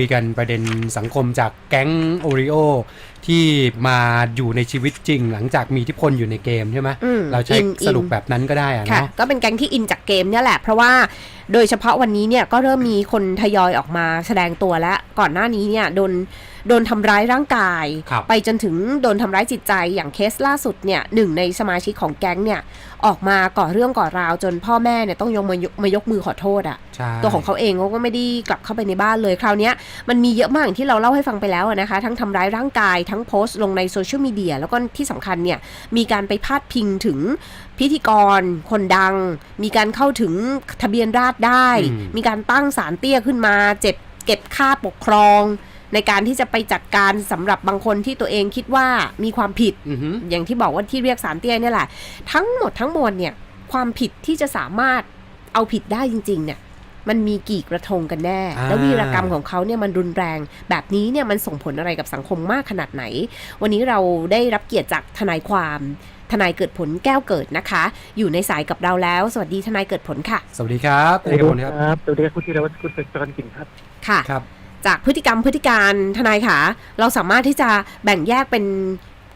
คุยกันประเด็นสังคมจากแก๊งโอริโอที่มาอยู่ในชีวิตจริง หลังจากมีอิทธิพลอยู่ในเกมใช่ไหมอืมเราใช้อินสรุปอินแบบนั้นก็ได้อะค่ะเนาะก็เป็นแก๊งที่อินจากเกมเนี่ยแหละ เพราะว่าโดยเฉพาะวันนี้เนี่ยก็เริ่มมีคนทยอยออกมาแสดงตัวแล้ว ก่อนหน้านี้เนี่ยโดน โดนทำร้ายร่างกายครับไปจนถึงโดนทำร้ายจิตใจอย่างเคสล่าสุดเนี่ยหนึ่งในสมาชิกของแก๊งเนี่ยออกมาก่อเรื่องก่อราวจนพ่อแม่เนี่ยต้องยกมายกมายกมือขอโทษอะใช่ตัวของเขาเองเขาก็ไม่ได้กลับเข้าไปในบ้านเลยคราวเนี้ยมันมีเยอะมากอย่างที่เราเล่าให้ฟังไปแล้วอะนะคะ ทั้งทำร้ายร่างกายทั้งโพสต์ลงในโซเชียลมีเดียแล้วก็ที่สำคัญเนี่ยมีการไปพาดพิงถึงพิธีกร คนดัง มีการเข้าถึงทะเบียนราษฎร์ได้ มีการตั้งศาลเตี้ยขึ้นมาเจ็บเก็บค่าปกครอง ในการที่จะไปจัดการสำหรับบางคนที่ตัวเองคิดว่ามีความผิดอือหืออย่างที่บอกว่าที่เรียกสารเตี้ยเนี่ยแหละ ทั้งหมดทั้งมวลเนี่ย ความผิดที่จะสามารถเอาผิดได้จริง ๆ เนี่ยมันมีกี่กระทงกันแน่อ่าแล้ววีรกรรมของเขาเนี่ยมันรุนแรง แบบนี้เนี่ยมันส่งผลอะไรกับสังคมมากขนาดไหน วันนี้เราได้รับเกียรติจากทนายความทนายเกิดผลแก้วเกิดนะคะ อยู่ในสายกับเราแล้ว สวัสดีทนายเกิดผลค่ะ สวัสดีครับสวัสดีเอกพลครับครับสวัสดีครับคุณธีรวัตรคุณเป็นจรกินครับค่ะครับ จากพฤติกรรมพฤติการทนายค่ะเราสามารถที่จะแบ่งแยกเป็น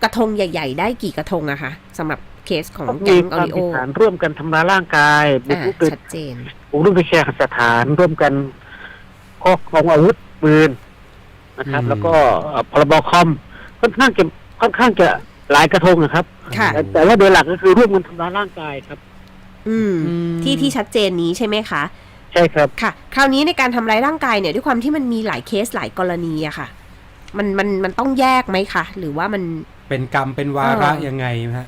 กระทงใหญ่ ๆ ได้กี่กระทงอะคะสำหรับเคสของมีแก๊งคออวามริโอผิดฐานร่วมกันทำร้ายร่างกายบุกอ่ารุกเกินชัดเจนบุกรุกไปแชร์สถาน ร่วมกันครอบครองอาวุธปืนนะครับอืมแล้วก็เอ่อพรบคอมค่อนข้างจะค่อนข้างจะหลายกระทงนะครับค่ะแต่แต่ว่าโดยหลักก็คือร่วมกันทำร้ายร่างกายครับ อืมอืมที่ที่ชัดเจนนี้ใช่ไหมคะ ใช่ครับ ค่ะ คราวนี้ในการทำร้ายร่างกายเนี่ยด้วยความที่มันมีหลายเคสหลายกรณีอะค่ะ มันมันมันต้องแยกไหมคะหรือว่ามัน เป็นกรรมเป็นวาระเออ ยังไงฮะ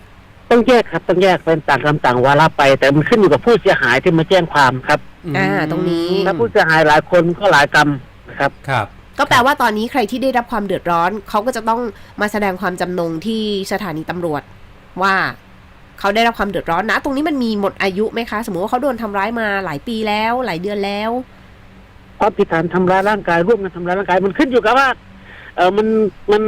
ต้องแยกครับต้องแยกเป็นต่างกรรมต่างวาระไป แต่มันขึ้นอยู่กับผู้เสียหายที่มาแจ้งความครับอ่าตรงนี้ถ้าผู้เสียหายหลายคนก็หลายกรรมนะครับ ครับ ก็แปลว่าตอนนี้ใครที่ได้รับความเดือดร้อน เขาก็จะต้องมาแสดงความจำนงที่สถานีตำรวจว่า เขาได้รับความเดือดร้อนนะ ตรงนี้มันมีหมดอายุไหมคะ สมมติว่าเขาโดนทำร้ายมาหลายปีแล้ว หลายเดือนแล้วความผิดฐานทำร้ายร่างกายร่วมกันทำร้ายร่างกาย มันขึ้นอยู่กับว่า เออมันมัน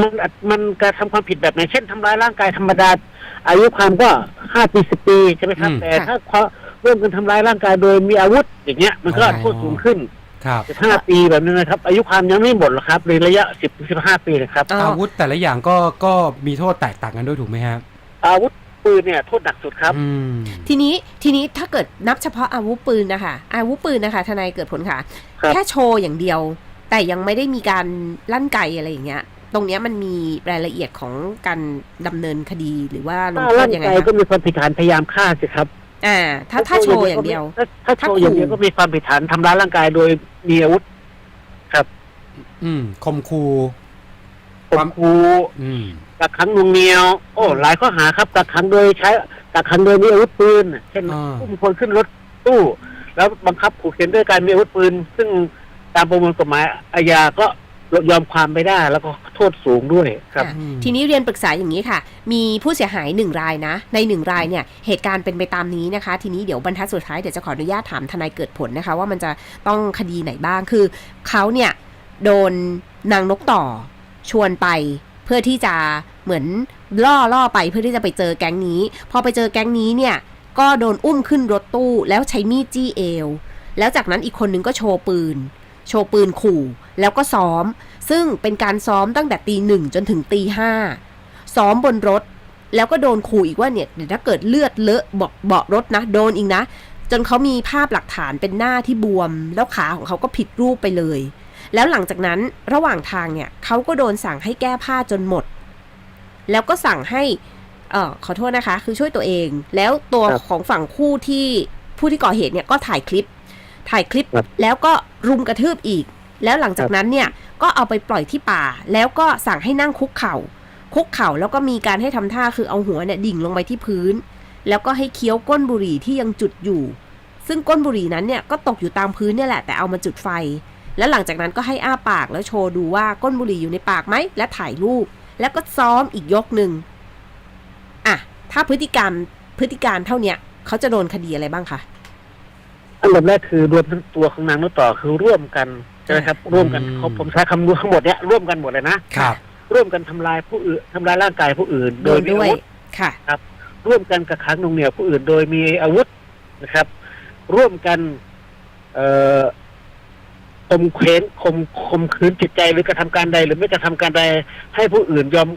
มันมันการทำความผิดแบบไหนเช่นทำร้ายร่างกายธรรมดา อายุความก็ห้าปีสิบปีใช่ไหมครับอืมแต่ค่ะถ้าเขาร่วมกันทำร้ายร่างกายโดยมีอาวุธ อย่างเงี้ย มันก็อ๋อโทษสูงขึ้นครับสิบห้าปีแบบนี้นะครับ อายุความยังไม่หมดหรอกครับในระยะสิบสิบห้าปีนะครับอ๋ออาวุธแต่ละอย่างก็ก็มีโทษแตกต่างกันด้วยถูกไหมครับ อาวุธปืนเนี่ยโทษหนักสุดครับ อืม ทีนี้ทีนี้ถ้าเกิดนับเฉพาะอาวุธปืนนะคะอาวุธปืนนะคะ ทนายเกิดผลค่ะ ครับ แค่โชว์อย่างเดียว แต่ยังไม่ได้มีการลั่นไกอะไรอย่างเงี้ย ตรงเนี้ยมันมีรายละเอียดของการดำเนินคดีหรือว่าลงถ้าโทษร่างยังไงกายก็คะมีความผิดฐานพยายามฆ่าสิครับอ่า ถ้าถ้าโชว์อย่างเดียว ถ้าถ้าโชว์ถ้าขู่อย่างเดียวก็มีความผิดฐานทำร้ายร่างกายโดยมีอาวุธ อืมคมคู ข่มขู่อืมกักขังหนวงเหนียว โอ้ หลายข้อหาครับกักขังโดยใช้กักขังโดยมีอาวุธปืนเช่นอ่า อุ้มคนขึ้นรถตู้ แล้วบังคับขู่เข็นด้วยการมีอาวุธปืน ซึ่งตามประมวลกฎหมายอาญาก็ยอมความไม่ได้ แล้วก็โทษสูงด้วยครับ ค่ะ อืม ทีนี้เรียนปรึกษาอย่างนี้ค่ะ มีผู้เสียหายหนึ่งรายนะ ในหนึ่งรายเนี่ย เหตุการณ์เป็นไปตามนี้นะคะ ทีนี้เดี๋ยวบรรทัดสุดท้าย เดี๋ยวจะขออนุญาตถามทนายเกิดผลนะคะ ว่ามันจะต้องคดีไหนบ้าง คือเขาเนี่ย โดนนางนกต่อ ชวนไปเพื่อที่จะเหมือนล่อล่อไปเพื่อที่จะไปเจอแก๊งนี้ พอไปเจอแก๊งนี้เนี่ย ก็โดนอุ้มขึ้นรถตู้แล้วใช้มีดจี้เอว แล้วจากนั้นอีกคนนึงก็โชว์ปืน โชว์ปืนขู่ แล้วก็ซ้อม ซึ่งเป็นการซ้อมตั้งแต่ตีหนึ่งจนถึงตีห้าซ้อมบนรถ แล้วก็โดนขู่อีกว่าเนี่ยเดี๋ยวถ้าเกิดเลือดเลอะเบาะเบาะรถนะ โดนอีกนะ จนเขามีภาพหลักฐานเป็นหน้าที่บวม แล้วขาของเขาก็ผิดรูปไปเลย แล้วหลังจากนั้นระหว่างทางเนี่ยเขาก็โดนสั่งให้แก้ผ้าจนหมด แล้วก็สั่งให้เออขอโทษนะคะ คือช่วยตัวเอง แล้วตัวครับของฝั่งคู่ที่ผู้ที่ก่อเหตุเนี่ยก็ถ่ายคลิป ถ่ายคลิปครับแล้วก็รุมกระทืบอีก แล้วหลังจากนั้นเนี่ยก็เอาไปปล่อยที่ป่า แล้วก็สั่งให้นั่งคุกเข่า คุกเข่าแล้วก็มีการให้ทำท่าคือเอาหัวเนี่ยดิ่งลงไปที่พื้น แล้วก็ให้เคี้ยวก้นบุหรี่ที่ยังจุดอยู่ ซึ่งก้นบุหรี่นั้นเนี่ยก็ตกอยู่ตามพื้นเนี่ยแหละแต่เอามาจุดไฟ แล้วหลังจากนั้นก็ให้อ้าปากแล้วโชว์ดูว่าก้นบุหรี่อยู่ในปากไหมและถ่ายรูป แล้วก็ซ้อมอีกยกหนึ่งอะถ้าพฤติกรรมพฤติการเท่าเนี้ยเขาจะโดนคดีอะไรบ้างคะอันดับแรกคือรวมทั้งตัวของนางนกต่อคือร่วมกันใช่ไหมครับ ร่วมกันเขาผมใช้คำรวมทั้งหมดเนี้ยร่วมกันหมดเลยนะครับ ร่วมกันทำลายผู้อื่นทำลายร่างกายผู้อื่น โดโดยนมีด้วอายวุธค่ะร่วมกันกักขังหน่วงเหนี่ยวผู้อื่น โดยมีอาวุธนะครับ ร่วมกัน เอ่อ ข่มเขนข่มข่มขืนจิตใจหรือกระทำการใด หรือไม่กระทำการใดให้ผู้อื่นยอม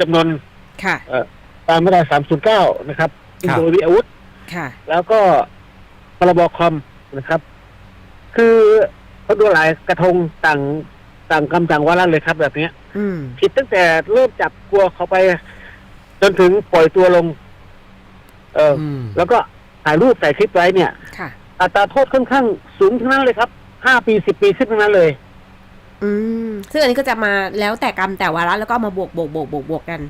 จำนนค่ะตามมาตราสามศูนย์เก้านะครับครับโดยมีอาวุธค่ะ แล้วก็พรบคอมนะครับ คือเขาดูหลายกระทงต่างต่างกรรมต่างวาระเลยครับแบบเนี้ยอืมผิดตั้งแต่เริ่มจับกลัวเขาไป จนถึงปล่อยตัวลง เออออืมแล้วก็ถ่ายรูปใส่คลิปไว้เนี่ยค่ะอัตราโทษค่อนข้างสูงทั้งนั้นเลยครับ ห้าปีสิบปีขึ้นทั้งนั้นเลย อืม ซึ่งอันนี้ก็จะมาแล้วแต่กรรมแต่วาระแล้วก็เอามาบวกบวกบวกบวกบวกกัน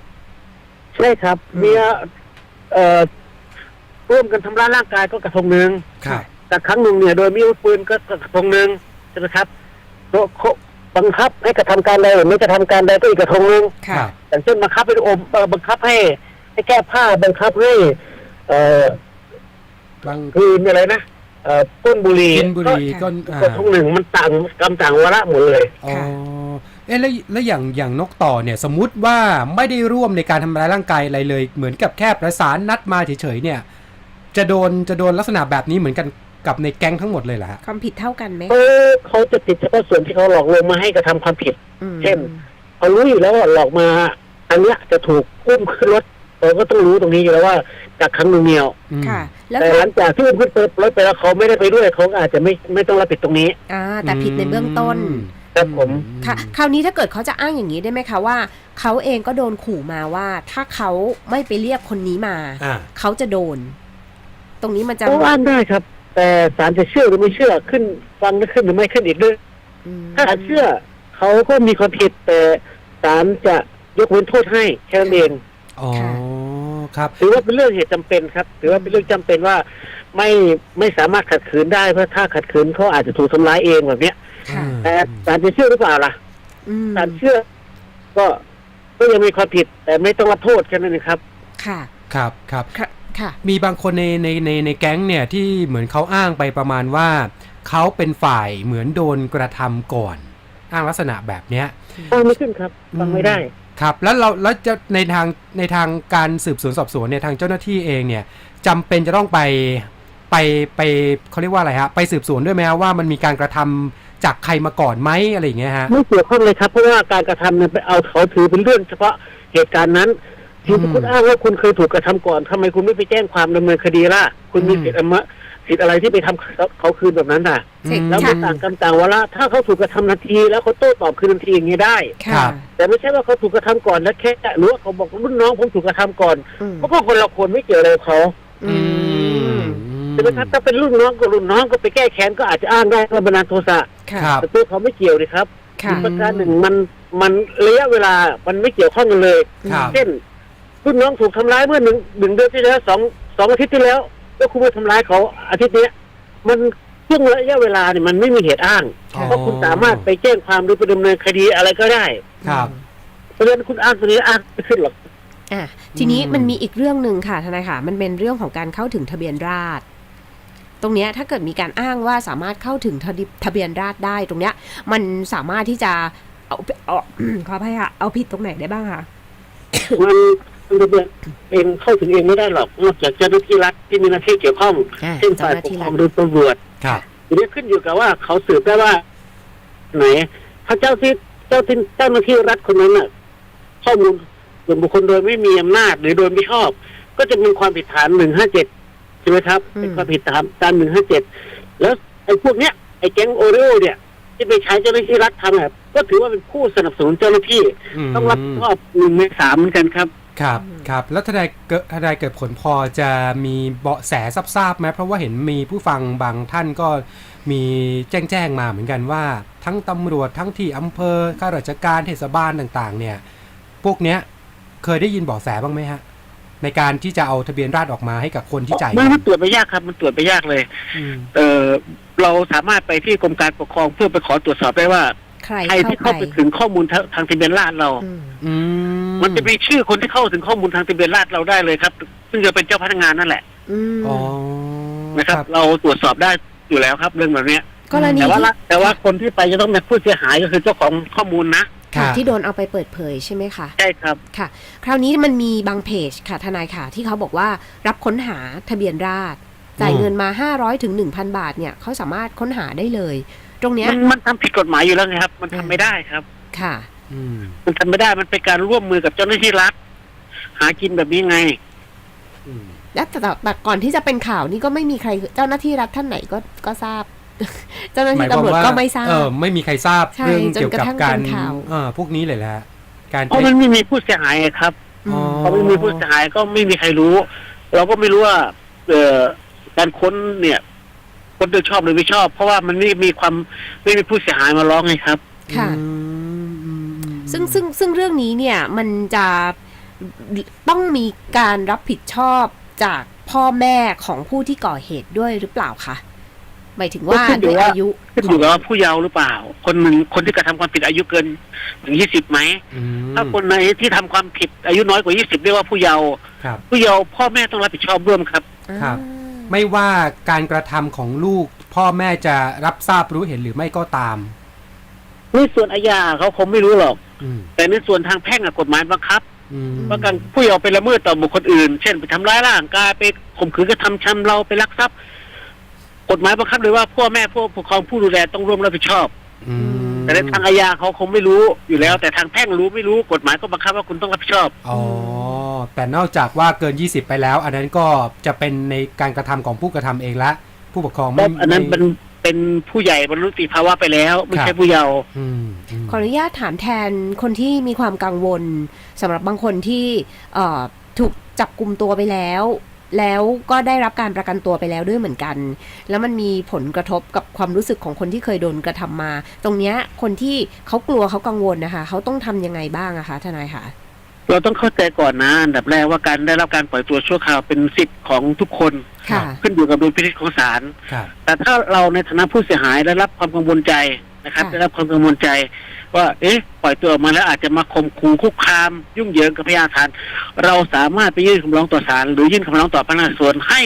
ใช่ครับ อืมมีเอ่อร่วมกันทำร้ายร่างกายก็กระทงหนึ่งครับ แต่ครั้งหนึ่งเนี่ย โดยมีอาวุธปืนก็กระทงหนึ่งใช่ไหมครับโดโคบังคับให้กระทำการใดหรือไม่กระทำการใดก็อีกกระทงหนึ่งครัค่ะบอย่างเช่นบังคับให้อมเอ่อบังคับให้ให้แก้ผ้าบังคับให้เอ่อบางคืนอะไรนะ เอ่อก้นบุหรี่กินบุหรี่ก็อ่ากระทงหนึ่งมันต่างกำต่างวาระหมดเลย อ๋อค่ะเอ๊ะแล้วแล้วอย่างอย่างนกต่อเนี่ยสมมุติว่าไม่ได้ร่วมในการทำร้ายร่างกายอะไรเลย เหมือนกับแค่ประสานนัดมาเฉยๆเนี่ย จะโดนจะโดนลักษณะแบบนี้เหมือนกันกับในแก๊งทั้งหมดเลยเหรอฮะความผิดเท่ากันไหมเขาเขาจะติดเฉพาะส่วนที่เขาหลอกลวงมาให้กระทำความผิด อืม เช่น เขารู้อยู่แล้วว่าหลอกมา อันเนี้ยจะถูกอุ้มขึ้นรถ เราก็ต้องรู้ตรงนี้อยู่แล้วว่าจากครั้งหนึ่งเดียว อืมค่ะ แล้วแต่หลังจากที่อุ้มขึ้นรถไปแล้วเขาไม่ได้ไปด้วยเขาก็อาจจะไม่ไม่ต้องรับผิดตรงนี้อ่าแต่ผิดในเบื้องต้น ครับผม ค่ะ คราวนี้ถ้าเกิดเขาจะอ้างอย่างนี้ได้ไหมคะว่า เขาเองก็โดนขู่มาว่า ถ้าเขาไม่ไปเรียกคนนี้มา อ่า เขาจะโดน ตรงนี้มันจะเขาอ้างได้ครับ แต่ศาลจะเชื่อหรือไม่เชื่อขึ้นฟังได้ขึ้นหรือไม่ขึ้นอีกเรื่องอืมถ้าศาลเชื่อเขาก็มีความผิดแต่ศาลจะยกเว้นโทษให้แค่นั้นเอง อ๋อ ค รับถือว่าเป็นเรื่องเหตุจำเป็นครับถือว่าเป็นเรื่องจำเป็นว่าไม่ไม่สามารถขัดขืนได้เพราะถ้าขัดขืนเขาอาจจะถูกทำร้ายเองแบบเนี้ยค่ะแต่ศาลจะเชื่อหรือเปล่าล่ะอืมศาลเชื่อ ก็ก็ยังมีความผิด แต่ไม่ต้องรับโทษแค่นั้นเองครับ ค่ะ ครับครับค่ะค่ะ มีบางคนในในในในแก๊งเนี่ยที่เหมือนเขาอ้างไปประมาณว่าเขาเป็นฝ่ายเหมือนโดนกระทำก่อน อ้างลักษณะแบบเนี้ยฟังไม่ขึ้นครับฟังไม่ได้ ครับแล้วเราแล้วจะในทางในทางการสืบสวนสอบสวนเนี่ยทางเจ้าหน้าที่เองเนี่ยจำเป็นจะต้องไปไปไปเขาเรียกว่าอะไรฮะไปสืบสวนด้วยไหมฮะว่ามันมีการกระทำจากใครมาก่อนไหมอะไรอย่างเงี้ยฮะไม่เกี่ยวข้องเลยครับเพราะว่าการกระทำเนี่ยไปเอาเขาถือเป็นเรื่องเฉพาะเหตุการณ์นั้นที่อืมคุณอ้างว่าคุณเคยถูกกระทำก่อนทำไมคุณไม่ไปแจ้งความดำเนินคดีล่ะคุณมีอืมสิทธิ์อมะ สิทธิ์อะไรที่ไปทำเขาเขาคืนแบบนั้นน่ะเสร็จแล้วค่ะไม่ต่างกรรมต่างวาระถ้าเขาถูกกระทำนาที แล้วเขาโต้ตอบคืนทันทีอย่างนี้ได้ครัค่ะบแต่ไม่ใช่ว่าเขาถูกกระทำก่อนแล้วแค่หรือว่าเขาบอกรุ่นน้องผมถูกกระทำก่อนอืมเพราะก็คนละคนไม่เกี่ยวอะไรกับเขาอืมใช่ไหมครับถ้าเป็นรุ่นน้องกับรุ่นน้องก็ไปแก้แค้นก็อาจจะอ้างได้ว่าบันดาลโทสะค่ะครับแต่ตัวเขาไม่เกี่ยวเลยครับค่ะอีกประการหนึ่งมันมันระยะเวลามันไม่เกี่ยวข้องกันเลยครับเช่นรุ่นน้องถูกทำร้ายเมื่อหนึ่งหนึ่งเดือนที่แล้วสองสองอาทิตย์ที่แล้ว แล้วคุณมาทำร้ายเขาอาทิตย์เนี้ยมันช่วงระยะเวลาเนี่ยมันไม่มีเหตุอ้าง อ๋อ เพราะคุณสามารถไปแจ้งความหรือไปดำเนินคดีอะไรก็ได้ ครับ เพราะฉะนั้นคุณอ้างตัวนี้อ้างไม่ขึ้นหรอก อะทีนี้อืม มันมีอีกเรื่องหนึ่งค่ะทนายค่ะ มันเป็นเรื่องของการเข้าถึงทะเบียนราษฎร์ตรงเนี้ยถ้าเกิดมีการอ้างว่าสามารถเข้าถึงทะเบีทะเบียนราษฎร์ได้ตรงเนี้ย มันสามารถที่จะเอาเอา ขออภัยค่ะเอาผิดตรงไหนได้บ้างคะ มัน มันจะเองเข้าถึงเองไม่ได้หรอกนอกจากเจ้าหน้าที่รัฐที่มีหน้าที่เกี่ยวข้องอ่าเช่นเจ้าฝ่ายหน้าปกที่ครรัอฐงหรือตำรวจครับทีนี้ขึ้นอยู่กับว่าเขาสืบได้ว่า ไหนพระเจ้าที่เจ้าที่เจ้าหน้าที่รัฐคนนั้นน่ะข้อมูลส่วนบุคคลโดยไม่มีอำนาจหรือโดยไม่ชอบ ก็จะเป็นความผิดฐานหนึ่งห้าเจ็ดใช่ไหมครับอืมเป็นความผิดฐานตามหนึ่งห้าเจ็ดแล้วไอ้พวกเนี้ยไอ้แก๊งโอริโอเนี่ยที่ไปใช้เจ้าหน้าที่รัฐทำแบบก็ถือว่าเป็นผู้สนับสนุนเจ้าหน้าที่มต้องรับผิดชอบหนึ่งในสามเหมือนกันครับ ครับครับแล้วทนายเกิดทนายเกิดผลพอจะมีเบาะแสทราบๆไหมเพราะว่าเห็นมีผู้ฟังบางท่านก็มีแจ้งแจ้งๆมาเหมือนกันว่า ทั้งตำรวจทั้งที่อำเภอข้าราชการเทศบาลต่างๆ เนี่ย พวกเนี้ยเคยได้ยินเบาะแสบ้างไหมฮะ ในการที่จะเอาทะเบียนราษฎร์ออกมาให้กับคนที่จ่ายไม่มันตรวจไม่ยากครับ มันตรวจไม่ยากเลยอืมเออเราสามารถไปที่กรมการปกครองเพื่อไปขอตรวจสอบได้ว่าใครใครเข้าที่ไปเข้าไปถึงข้อมูลทางทางทะเบียนราษฎร์เรา อืมอื มมันจะมีชื่อคนที่เข้าถึงข้อมูลทางทะเบียนราษฎร์เราได้เลยครับ ซึ่งจะเป็นเจ้าพนักงานนั่นแหละอืมอ๋อนะครับ เราตรวจสอบได้อยู่แล้วครับ เรื่องแบบเนี้ยกรณีแต่ว่าที่ละแต่ว่าคนที่ไปจะต้องเป็นผู้เสียหายก็คือเจ้าของข้อมูลนะครัค่ะบที่โดนเอาไปเปิดเผยใช่ไหมคะ ใช่ครับ ค่ะ คราวนี้มันมีบางเพจค่ะทนายค่ะ ที่เขาบอกว่ารับค้นหาทะเบียนราษฎร์จ่ายอืมเงินมา 500ถึง1,000 บาทเนี่ยเขาสามารถค้นหาได้เลย ตรงเนี้ยมันมันทำผิดกฎหมายอยู่แล้วไงครับ มันทำไม่ได้ครับ ค่ะอื มมันทำไม่ได้มันเป็นการร่วมมือกับเจ้าหน้าที่รัฐหากินแบบนี้ไงอืมแล้วแต่แต่แต่ก่อนที่จะเป็นข่าวนี่ก็ไม่มีใครเจ้าหน้าที่รัฐท่านไหนก็ก็ทราบ เจ้าหน้าหมาที่ยความตำรวจว่าก็ไม่ทราบเออไม่มีใครทราบใช่เรื่องจนเกี่ยวกับกระทั่งการเป็นข่าวเออพวกนี้เลยแหละการเพราะมันไม่มีผู้เสียหายไงครับอ๋อพอไม่มีผู้เสียหายก็ไม่มีใครรู้ เราก็ไม่รู้ว่า เอ่อการค้นเนี่ยคนจะชอบหรือไม่ชอบ เพราะว่ามันไม่มีความไม่มีผู้เสียหายมาร้องไงครับ ค่ะอืมอืมอืม ซึ่งซึ่งซึ่งเรื่องนี้เนี่ยมันจะต้องมีการรับผิดชอบจากพ่อแม่ของผู้ที่ก่อเหตุด้วยหรือเปล่าคะหมายถึงว่าก็ขึ้นอยู่ด้วยว่าอายุขึ้นอยู่กับว่าผู้เยาว์หรือเปล่า คนหนึ่งคนที่กระทำความผิดอายุเกินถึงยี่สิบไหมอืมถ้าคนไหนที่ทำความผิดอายุน้อยกว่ายี่สิบเรียกว่าผู้เยาว์ครับผู้เยาว์พ่อแม่ต้องรับผิดชอบร่วมครับครับอ่าไม่ว่าการกระทำของลูก พ่อแม่จะรับทราบรู้เห็นหรือไม่ก็ตามในส่วนอาญาเขาคงไม่รู้หรอกอืม แต่ในส่วนทางแพ่งอะกฎหมายบังคับอืมว่าการผู้เยาว์ไปละเมิดต่อบุคคลอื่น เช่นไปทำร้ายร่างกายไปข่มขืนกระทำชำเราไปลักทรัพย์กฎหมายบังคับเลยว่าพ่อแม่ผู้ปกครองผู้ดูแลต้องร่วมรับผิดชอบอืมแต่ในทางอาญาเขาคงไม่รู้อยู่แล้ว แต่ทางแพ่งรู้ไม่รู้กฎหมายก็บังคับว่าคุณต้องรับผิดชอบอ๋อแต่นอกจากว่าเกิน 20 ไปแล้ว อันนั้นก็จะเป็นในการกระทำของผู้กระทำเองละ ผู้ปกครองเพไม่ราะอันนั้นไม่เป็น เป็นผู้ใหญ่บรรลุนิติภาวะไปแล้ว ไม่ครัใช่บผู้เยาว์อืมอืม ขออนุญาตถามแทนคนที่มีความกังวลสำหรับบางคนที่เอ่อถูกจับกลุ่มตัวไปแล้ว แล้วก็ได้รับการประกันตัวไปแล้วด้วยเหมือนกัน แล้วมันมีผลกระทบกับความรู้สึกของคนที่เคยโดนกระทำมา ตรงเนี้ยคนที่เขากลัวเขากังวลนะคะ เขาต้องทำยังไงบ้างอะคะทนายคะ เราต้องเข้าใจก่อนนะอันดับแรกว่าการได้รับการปล่อยตัวชั่วคราวเป็นสิทธิ์ของทุกคน ค่ะ ขึ้นอยู่กับดุลพินิจของศาลครับแต่ถ้าเราในฐานะผู้เสียหายได้รับความกังวลใจนะครับ ค่ะ ได้รับความกังวลใจ ว่า เอ๊ะ ปล่อยตัวออกมาแล้วอาจจะมาข่มขู่คุกคาม ยุ่งเหยิงกับพยานฐาน เราสามารถไปยื่นคำร้องต่อศาลหรือยื่นคำร้องต่อพนักงานสอบสวนให้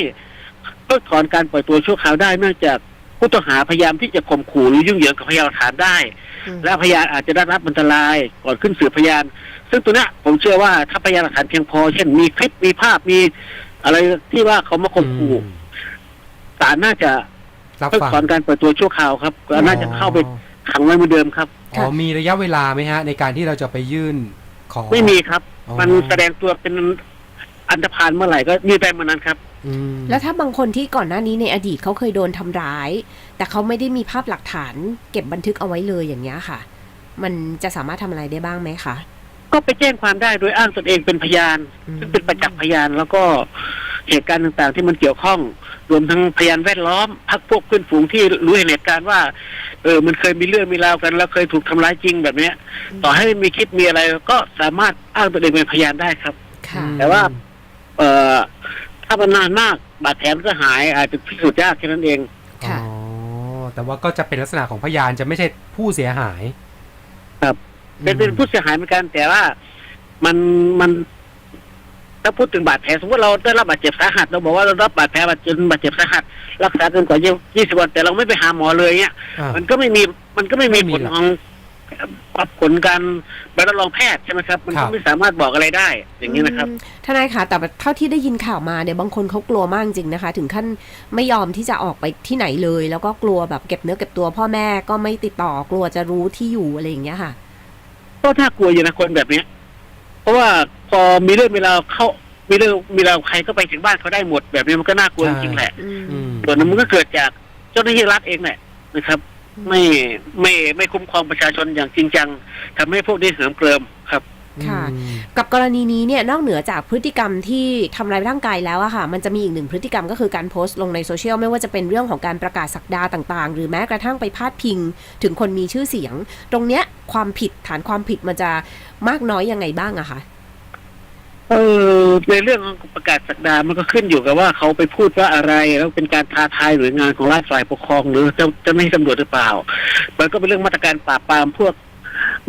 เพิกถอนการปล่อยตัวชั่วคราวได้เนื่องจากผู้ต้องหาพยายามที่จะข่มขู่หรือยุ่งเหยิงกับพยานหลักฐานได้ อืมและพยานอาจจะได้รับอันตรายก่อนขึ้นสืบพยาน ซึ่งตัวเนี้ยผมเชื่อว่าถ้าพยานหลักฐานเพียงพอ เช่นมีคลิปมีภาพมีอะไรที่ว่าเขามาข่มขู่อืมศาลน่าจะรับเพิกฟังถอนการปล่อยตัวชั่วคราวครับก็น่าจะเข้าไปขังไว้เหมือนเดิมครับ อ๋อมีระยะเวลาไหมฮะ ในการที่เราจะไปยื่นขอ ไม่มีครับ อ๋อ มันแสดงตัวเป็นอันธพาลเมื่อไหร่ก็ยืดได้เมื่อนั้นครับ อืมแล้วถ้าบางคนที่ก่อนหน้านี้ในอดีตเขาเคยโดนทำร้าย แต่เขาไม่ได้มีภาพหลักฐาน เก็บบันทึกเอาไว้เลยอย่างเงี้ยค่ะ มันจะสามารถทำอะไรได้บ้างไหมคะ ก็ไปแจ้งความได้โดยอ้างตนเองเป็นพยานอืมซึ่งเป็นประจักษ์พยานแล้วก็เหตุการณ์ต่างๆ ที่มันเกี่ยวข้อง รวมทั้งพยานแวดล้อมพักพวกเพื่อนฝูงที่รู้เห็นเหตุการณ์ว่า เออมันเคยมีเรื่องมีราวกัน แล้วเคยถูกทำร้ายจริงแบบเนี้ย ต่อให้มีคลิปมีอะไรก็สามารถอ้างตนเองเป็นพยานได้ครับค่ะแต่ว่า เอ่อถ้ามันนานมากบาดแผลมันก็หายอาจจะพิสูจน์ยากแค่นั้นเองค่ะอ๋อแต่ว่าก็จะเป็นลักษณะของพยานจะไม่ใช่ผู้เสียหาย ครับ เป็นเป็นผู้เสียหายเหมือนกันแต่ว่ามันมันถ้าพูดถึงบาดแผลสมมติเราได้รับบาดเจ็บสาหัสเราบอกว่าเรารับบาดแผลบาดเจ็บบาดเจ็บสาหัส รักษาเกินกว่ายี่สิบวันแต่เราไม่ไปหาหมอเลยเนี่ยอ่ามันก็ไม่มีมันก็ไม่มีไม่มีผลหรอกของปรับผลการใบรับรองแพทย์ใช่ไหมครับ มันครัก็บไม่สามารถบอกอะไรได้ อย่างนี้นะครับอืมทนายคะแต่เท่าที่ได้ยินข่าวมาเนี่ยบางคนเขากลัวมากจริงนะคะ ถึงขั้นไม่ยอมที่จะออกไปที่ไหนเลย แล้วก็กลัวแบบเก็บเนื้อเก็บตัวพ่อแม่ก็ไม่ติดต่อกลัวจะรู้ที่อยู่อะไรอย่างเงี้ยค่ะ ก็น่ากลัวอยู่นะคนแบบเนี้ย เพราะว่าพอมีเรื่องมีราวเข้ามีเรื่องมีราวใครก็ไปถึงบ้านเขาได้หมดแบบนี้มันก็น่ากลัวจริงๆแหละอืมอืมส่วนหนึงมันก็เกิดจากเจ้าหน้าที่รัฐเองแหละนะครับ ไม่ไม่ไม่คุ้มครองประชาชนอย่างจริงจังทำให้พวกนี้เหิมเกริมครับ ค่ะอืมกับกรณีนี้เนี่ยนอกเหนือจากพฤติกรรมที่ทำร้ายร่างกายแล้วอะค่ะ มันจะมีอีกหนึ่งพฤติกรรมก็คือการโพสต์ลงในโซเชียลไม่ว่าจะเป็นเรื่องของการประกาศสักดาต่างๆ หรือแม้กระทั่งไปพาดพิง ถึงคนมีชื่อเสียง ตรงเนี้ยความผิดฐานความผิดมันจะมากน้อยยังไงบ้างอะคะเออในเรื่องของประกาศสักดามันก็ขึ้นอยู่กับว่าเขาไปพูดว่าอะไร แล้วเป็นการท้าทายหน่วยงานของรัฐฝ่ายปกครองหรือเจ้าเจ้าหน้าที่ตำรวจหรือเปล่า มันก็เป็นเรื่องมาตรการปราบปรามพวก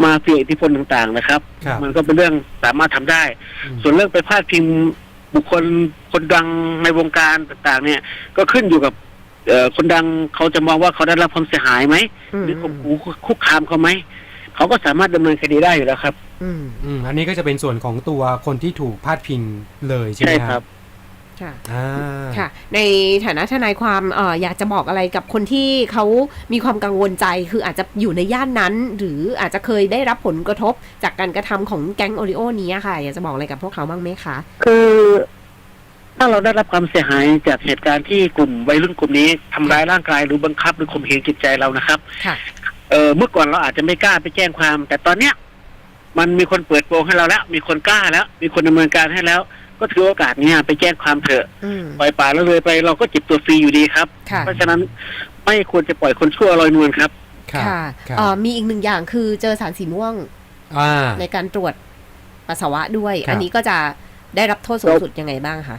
มาเฟียอิทธิพลต่างๆนะครับ ครับ มันก็เป็นเรื่องสามารถทำได้อืมส่วนเรื่องไปพาดพิงบุคคลคนดังในวงการต่างๆ เนี่ย ก็ขึ้นอยู่กับเอ่อคนดังเขาจะมองว่าเขาได้รับความเสียหายไหมอืมหรือข่มขู่คุกคามเขาไหมเขาก็สามารถดำเนินคดีได้อยู่แล้วครับ อืมอืมอันนี้ก็จะเป็นส่วนของตัวคนที่ถูกพาดพิงเลยใช่ไหมใช่คครัรับบ ค่ะอ่าค่ะ ในฐานะทนายความเอ่ออยากจะบอกอะไรกับคนที่เขามีความกังวลใจคืออาจจะอยู่ในย่านนั้น หรืออาจจะเคยได้รับผลกระทบจากการกระทำของแก๊งโอริโอนี้ค่ะ อยากจะบอกอะไรกับพวกเขาบ้างไหมคะ คือถ้าเราได้รับความเสียหายจากเหตุการณ์ที่กลุ่มวัยรุ่นกลุ่มนี้ทำร้ายร่างกายหรือบังคับหรือข่มเหงจิตใจเรานะครับค่ะเออเมื่อก่อนเราอาจจะไม่กล้าไปแจ้งความ แต่ตอนเนี้ยมันมีคนเปิดโปงให้เราแล้ว มีคนกล้าแล้ว มีคนดำเนินการให้แล้ว ก็ถือโอกาสเนี้ยไปแจ้งความเถอะอืม ปล่อยป่าแล้วเลยไปเราก็เจ็บตัวฟรีอยู่ดีครับ ค่ะ เพราะฉะนั้นไม่ควรจะปล่อยคนชั่วลอยนวลครับครับค่ะครับเอ่อมีอีกหนึ่งอย่างคือเจอสารสีม่วงอ่า ในการตรวจปัสสาวะด้วย ครับ อันนี้ก็จะได้รับโทษสูงสุดยังไงบ้างคะ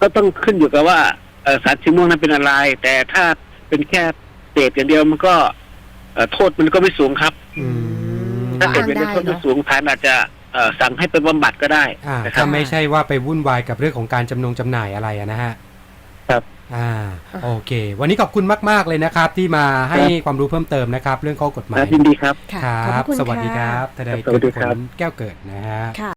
ก็ต้องขึ้นอยู่กับว่าเอ่อสารสีม่วงนั้นเป็นอะไร แต่ถ้าเป็นแค่เสพอย่างเดียวมันก็เอ่อโทษมันก็ไม่สูงครับ อืม ถ้าก็เสพอ้างเป็นโทษไม่ได้เนอะสูงศาลอาจจะเอ่อ สั่งให้ไปบำบัดก็ได้อ่านะคถ้ารับไม่ใช่ว่าไปวุ่นวายกับเรื่องของการจำนงจำหน่ายอะไรอะนะฮะครับอ่าโอเค วันนี้ขอบคุณมาก ๆ เลยนะครับ ที่มาให้ความรู้เพิ่มเติมนะครับ เรื่องข้อกฎหมายยินดีครับค่ะคขอบรัพบระคุณสวัสดีคค่ะรับทนายสวัสดีเกิดผครับลแก้วเกิดนะฮะค่ะ